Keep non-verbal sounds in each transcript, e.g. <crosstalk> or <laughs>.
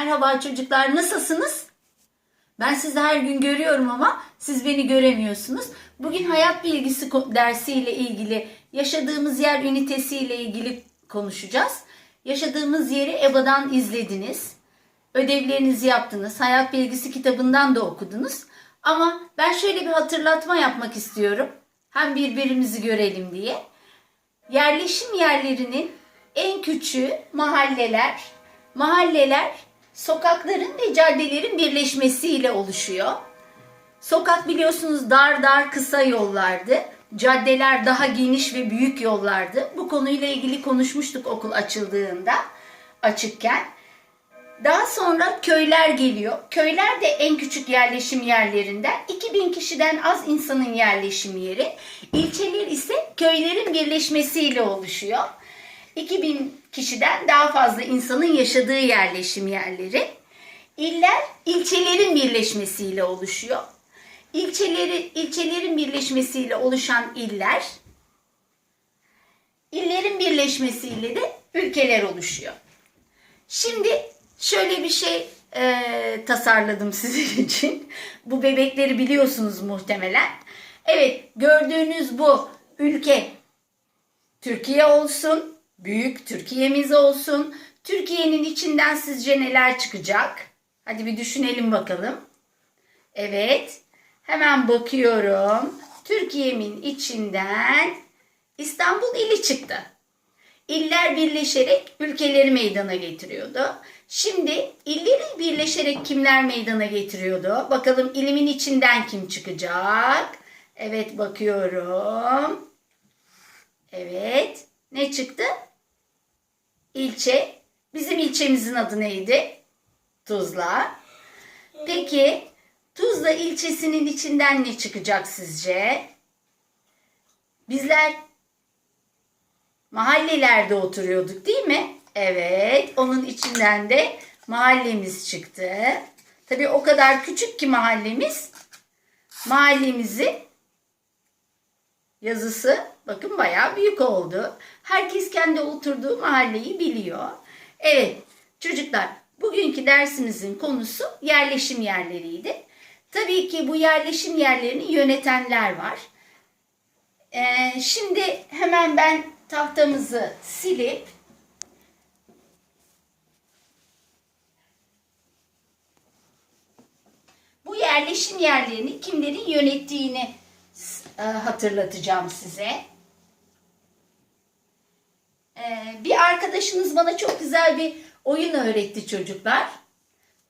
Merhaba çocuklar nasılsınız? Ben sizi her gün görüyorum ama siz beni göremiyorsunuz. Bugün hayat bilgisi dersiyle ilgili yaşadığımız yer ünitesiyle ilgili konuşacağız. Yaşadığımız yeri EBA'dan izlediniz. Ödevlerinizi yaptınız. Hayat bilgisi kitabından da okudunuz. Ama ben şöyle bir hatırlatma yapmak istiyorum. Hem birbirimizi görelim diye. Yerleşim yerlerinin en küçüğü mahalleler. Mahalleler sokakların ve caddelerin birleşmesiyle oluşuyor. Sokak biliyorsunuz dar dar kısa yollardı. Caddeler daha geniş ve büyük yollardı. Bu konuyla ilgili konuşmuştuk okul açıldığında, açıkken. Daha sonra köyler geliyor. Köyler de en küçük yerleşim yerlerinden. 2000 kişiden az insanın yerleşim yeri. İlçeler ise köylerin birleşmesiyle oluşuyor. 2000 kişiden daha fazla insanın yaşadığı yerleşim yerleri. İller ilçelerin birleşmesiyle oluşuyor. İlçeleri, ilçelerin birleşmesiyle oluşan iller, illerin birleşmesiyle de ülkeler oluşuyor. Şimdi şöyle bir şey e, tasarladım <laughs> sizin için. Bu bebekleri biliyorsunuz muhtemelen. Evet gördüğünüz bu ülke Türkiye olsun, büyük Türkiye'miz olsun. Türkiye'nin içinden sizce neler çıkacak? Hadi bir düşünelim bakalım. Evet, hemen bakıyorum. Türkiye'min içinden İstanbul ili çıktı. İller birleşerek ülkeleri meydana getiriyordu. Şimdi illeri birleşerek kimler meydana getiriyordu? Bakalım ilimin içinden kim çıkacak? Evet bakıyorum. Evet. Ne çıktı? İlçe. Bizim ilçemizin adı neydi? Tuzla. Peki Tuzla ilçesinin içinden ne çıkacak sizce? Bizler mahallelerde oturuyorduk değil mi? Evet. Onun içinden de mahallemiz çıktı. Tabii o kadar küçük ki mahallemiz. Mahallemizi yazısı bakın bayağı büyük oldu. Herkes kendi oturduğu mahalleyi biliyor. Evet çocuklar bugünkü dersimizin konusu yerleşim yerleriydi. Tabii ki bu yerleşim yerlerini yönetenler var. Ee, şimdi hemen ben tahtamızı silip bu yerleşim yerlerini kimlerin yönettiğini hatırlatacağım size. Ee, bir arkadaşınız bana çok güzel bir oyun öğretti çocuklar.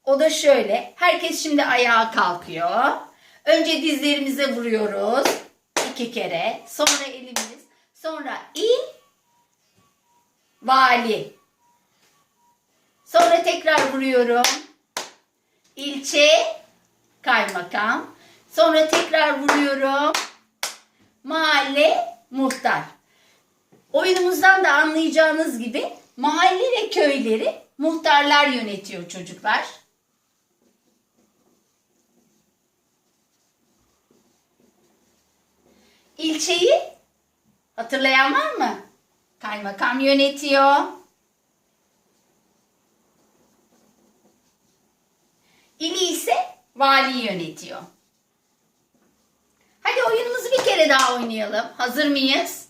O da şöyle. Herkes şimdi ayağa kalkıyor. Önce dizlerimize vuruyoruz. iki kere. Sonra elimiz. Sonra il, vali. Sonra tekrar vuruyorum. İlçe, kaymakam. Sonra tekrar vuruyorum. Mahalle, muhtar. Oyunumuzdan da anlayacağınız gibi mahalle ve köyleri muhtarlar yönetiyor çocuklar. İlçeyi hatırlayan var mı? Kaymakam yönetiyor. İli ise vali yönetiyor. Kere daha oynayalım. Hazır mıyız?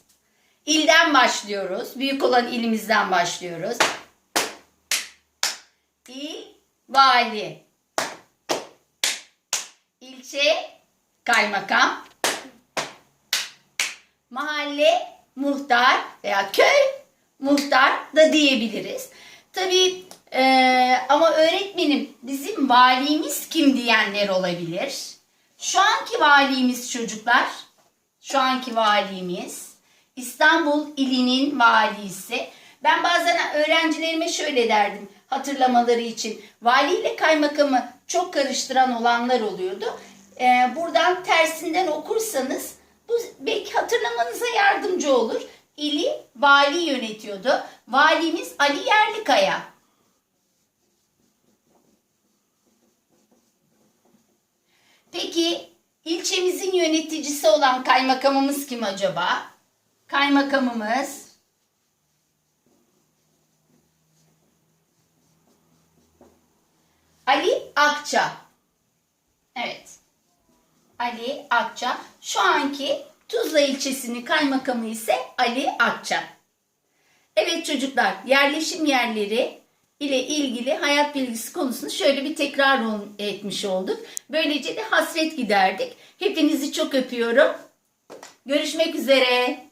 İlden başlıyoruz. Büyük olan ilimizden başlıyoruz. İl, vali. İlçe, kaymakam. Mahalle, muhtar veya köy, muhtar da diyebiliriz. Tabii eee, ama öğretmenim bizim valimiz kim diyenler olabilir. Şu anki valimiz çocuklar, şu anki valimiz İstanbul ilinin valisi. Ben bazen öğrencilerime şöyle derdim hatırlamaları için. Vali ile kaymakamı çok karıştıran olanlar oluyordu. Ee, buradan tersinden okursanız bu belki hatırlamanıza yardımcı olur. İli vali yönetiyordu. Valimiz Ali Yerlikaya. Peki ilçemizin yöneticisi olan kaymakamımız kim acaba? Kaymakamımız Ali Akça. Evet. Ali Akça. Şu anki Tuzla ilçesinin kaymakamı ise Ali Akça. Evet çocuklar, yerleşim yerleri ile ilgili hayat bilgisi konusunu şöyle bir tekrar etmiş olduk. Böylece de hasret giderdik. Hepinizi çok öpüyorum. Görüşmek üzere.